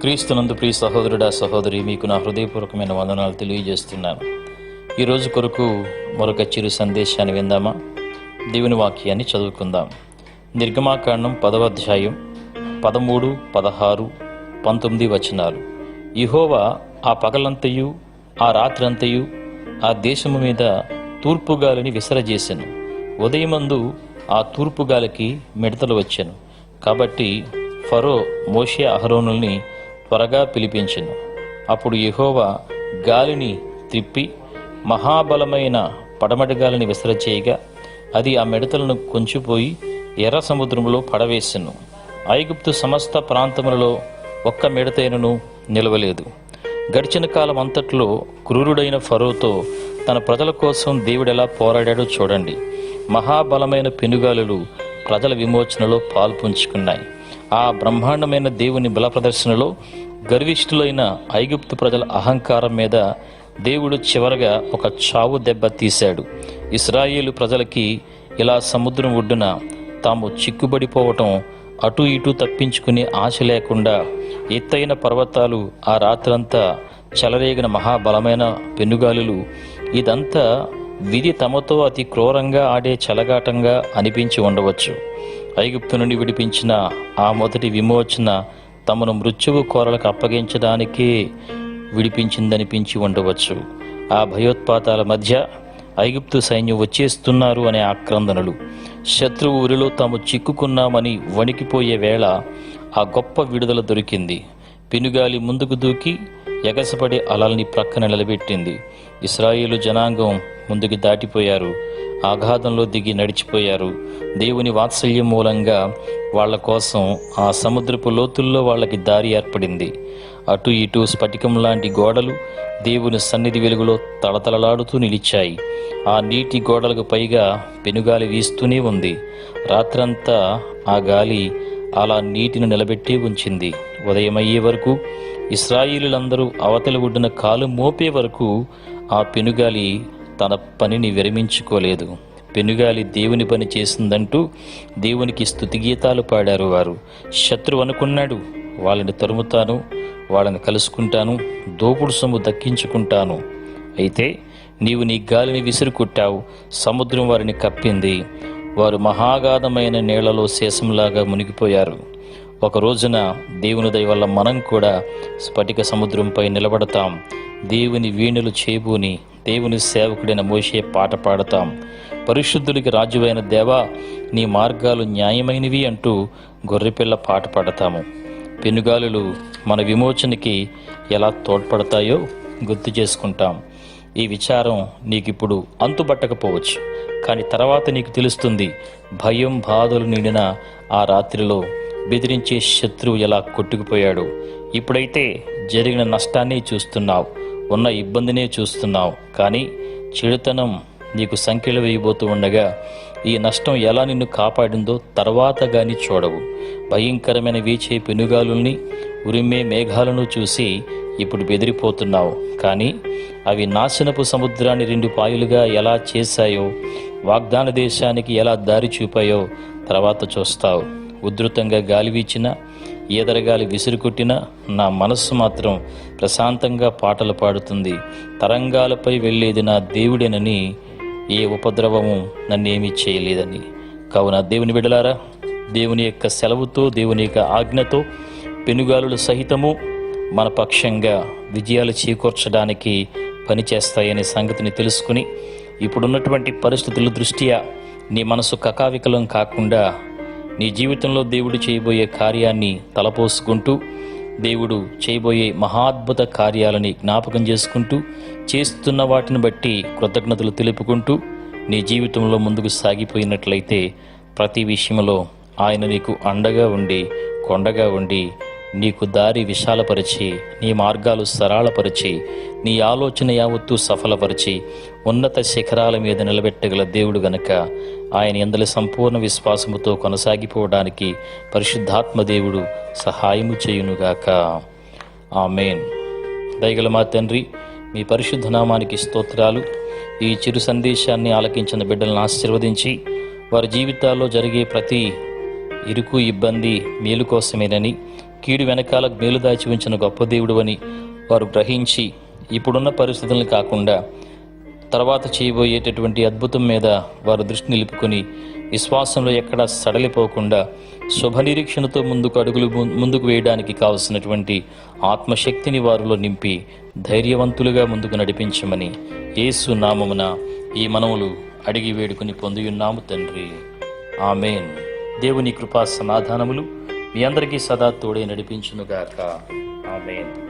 క్రీస్తునందు ప్రియ సహోదరుడా సహోదరి మీకు నా హృదయపూర్వకమైన వందనాలు తెలియజేస్తున్నాను. ఈరోజు కొరకు మరొక చిరు సందేశాన్ని విందామా? దేవుని వాక్యాన్ని చదువుకుందాం. నిర్గమాకాండం పదవ అధ్యాయం పదమూడు పదహారు పంతొమ్మిది వచనాలు. ఇహోవా ఆ పగలంతయు ఆ రాత్రంతయు ఆ దేశము మీద తూర్పుగాలిని విసరజేశాను ఉదయమందు ఆ తూర్పుగాలికి మిడతలు వచ్చాను. కాబట్టి ఫరో మోషే అహరోనుల్ని త్వరగా పిలిపించెను. అప్పుడు యహోవా గాలిని త్రిప్పి మహాబలమైన పడమటి గాలిని విసరచేయగా అది ఆ మిడతలను కొంచిపోయి ఎర్ర సముద్రంలో పడవేసెను. ఐగుప్తు సమస్త ప్రాంతములలో ఒక్క మిడతైనను నిలవలేదు. గడిచిన కాలం అంతట్లో క్రూరుడైన ఫరోతో తన ప్రజల కోసం దేవుడెలా పోరాడాడో చూడండి. మహాబలమైన పెనుగాలులు ప్రజల విమోచనలో పాల్పంచుకున్నాయి ఆ బ్రహ్మాండమైన దేవుని బల ప్రదర్శనలో గర్విష్ఠులైన ఐగుప్తు ప్రజల అహంకారం మీద దేవుడు చివరగా ఒక చావు దెబ్బ తీశాడు. ఇస్రాయేలు ప్రజలకి ఇలా సముద్రం ఒడ్డున తాము చిక్కుబడిపోవటం అటు ఇటు తప్పించుకునే ఆశ లేకుండా ఎత్తైన పర్వతాలు ఆ రాత్రంతా చెలరేగిన మహాబలమైన పెనుగాలులు ఇదంతా విధి తమతో అతి క్రూరంగా ఆడే చెలగాటంగా అనిపించి ఉండవచ్చు. ఐగుప్తు నుండి విడిపించిన ఆ మొదటి విమోచన తమను మృత్యువు కోరలకు అప్పగించడానికే విడిపించిందనిపించి ఉండవచ్చు. ఆ భయోత్పాతాల మధ్య ఐగుప్తు సైన్యం వచ్చేస్తున్నారు అనే ఆక్రందనలు. శత్రువు ఊరిలో తాము చిక్కుకున్నామని వణికిపోయే వేళ ఆ గొప్ప విడుదల దొరికింది. పెనుగాలి ముందుకు దూకి ఎగసపడి అలల్ని ప్రక్కన నిలబెట్టింది. ఇస్రాయేలు జనాంగం ముందుకు దాటిపోయారు. ఆఘాతంలో దిగి నడిచిపోయారు. దేవుని వాత్సల్యం మూలంగా వాళ్ళ కోసం ఆ సముద్రపు లోతుల్లో వాళ్ళకి దారి ఏర్పడింది. అటు ఇటు స్ఫటికం లాంటి గోడలు దేవుని సన్నిధి వెలుగులో తళతళలాడుతూ నిలిచాయి. ఆ నీటి గోడలకు పైగా పెనుగాలి వీస్తూనే ఉంది. రాత్రంతా ఆ గాలి అలా నీటిని నిలబెట్టి ఉంచింది. ఉదయమయ్యే వరకు ఇస్రాయిలులందరూ అవతలి ఒడ్డున కాలు మోపే వరకు ఆ పెనుగాలి తన పనిని విరమించుకోలేదు. పెనుగాలి దేవుని పని చేసిందంటూ దేవునికి స్తుతిగీతాలు పాడారు వారు. శత్రువు అనుకున్నాడు వాళ్ళని తరుముతాను వాళ్ళని కలుసుకుంటాను దోపుడు సొమ్ము దక్కించుకుంటాను. అయితే నీవు నీ గాలిని విసురుకుట్టావు సముద్రం వారిని కప్పింది. వారు మహాగాధమైన నీళ్ళలో శేషంలాగా మునిగిపోయారు. ఒక రోజున దేవుని దయ వల్ల మనం కూడా స్ఫటిక సముద్రంపై నిలబడతాం. దేవుని వీణులు చేబూని దేవుని సేవకుడైన మోసే పాట పాడతాం. పరిశుద్ధులకి రాజువైన దేవా నీ మార్గాలు న్యాయమైనవి అంటూ గొర్రెపిల్ల పాట పాడతాము. పెనుగాలులు మన విమోచనకి ఎలా తోడ్పడతాయో గుర్తు చేసుకుంటాం. ఈ విచారం నీకిప్పుడు అంతుబట్టకపోవచ్చు. కానీ తర్వాత నీకు తెలుస్తుంది భయం బాధలు నిండిన ఆ రాత్రిలో బెదిరించే శత్రువు ఎలా కొట్టుకుపోయాడు? ఇప్పుడైతే జరిగిన నష్టాన్ని చూస్తున్నావు ఉన్న ఇబ్బందినే చూస్తున్నావు. కానీ చెడుతనం నీకు సంఖ్యలు వేయబోతూ ఉండగా ఈ నష్టం ఎలా నిన్ను కాపాడిందో తర్వాత గాని చూడవు. భయంకరమైన వీచే పెనుగాలుల్ని ఉరిమే మేఘాలను చూసి ఇప్పుడు బెదిరిపోతున్నావు. కానీ అవి నాశనపు సముద్రాన్ని రెండు పాయలుగా ఎలా చేశాయో వాగ్దాన దేశానికి ఎలా దారి చూపాయో తర్వాత చూస్తావు. ఉధృతంగా గాలి వీచినా ఈదరగాలి విసిరుకొట్టినా నా మనస్సు మాత్రం ప్రశాంతంగా పాటలు పాడుతుంది. తరంగాలపై వెళ్ళేది నా దేవుడేనని ఏ ఉపద్రవము నన్నేమీ చేయలేదని. కావున దేవుని బిడలారా దేవుని యొక్క సెలవుతో దేవుని యొక్క ఆజ్ఞతో పెనుగాలుల సహితము మన పక్షంగా విజయాలు చేకూర్చడానికి పనిచేస్తాయనే సంగతిని తెలుసుకుని ఇప్పుడున్నటువంటి పరిస్థితుల దృష్ట్యా నీ మనసు కకావికలం కాకుండా నీ జీవితంలో దేవుడు చేయబోయే కార్యాన్ని తలపోసుకుంటూ దేవుడు చేయబోయే మహాద్భుత కార్యాలని జ్ఞాపకం చేసుకుంటూ చేస్తున్న వాటిని బట్టి కృతజ్ఞతలు తెలుపుకుంటూ నీ జీవితంలో ముందుకు సాగిపోయినట్లయితే ప్రతి విషయంలో ఆయన నీకు అండగా ఉండి కొండగా ఉండి నీకు దారి విశాలపరిచి నీ మార్గాలు సరళపరిచి నీ ఆలోచన యావత్తు సఫలపరిచి ఉన్నత శిఖరాల మీద నిలబెట్టగల దేవుడు గనక ఆయన ఎందలి సంపూర్ణ విశ్వాసముతో కొనసాగిపోవడానికి పరిశుద్ధాత్మ దేవుడు సహాయము చేయునుగాక. ఆమెన్. దయగల మా తండ్రి మీ పరిశుద్ధ నామానికి స్తోత్రాలు. ఈ చిరు సందేశాన్ని ఆలకించిన బిడ్డలను ఆశీర్వదించి వారి జీవితాల్లో జరిగే ప్రతి ఇరుకు ఇబ్బంది మేలు కోసమేనని కీడు వెనకాల మేలు దాచి ఉంచిన గొప్ప దేవుడు అని వారు గ్రహించి ఇప్పుడున్న పరిస్థితులను కాకుండా తర్వాత చేయబోయేటటువంటి అద్భుతం మీద వారు దృష్టి నిలుపుకొని విశ్వాసంలో ఎక్కడా సడలిపోకుండా శుభ నిరీక్షణతో ముందుకు అడుగులు ముందుకు వేయడానికి కావలసినటువంటి ఆత్మశక్తిని వారిలో నింపి ధైర్యవంతులుగా ముందుకు నడిపించమని యేసు నామమున ఈ మనములు అడిగి వేడుకుని పొందియున్నాము తండ్రి. ఆమెన్. దేవుని కృపా సమాధానములు మీ అందరికీ సదా తోడే నడిపించునుగాక. ఆమెన్.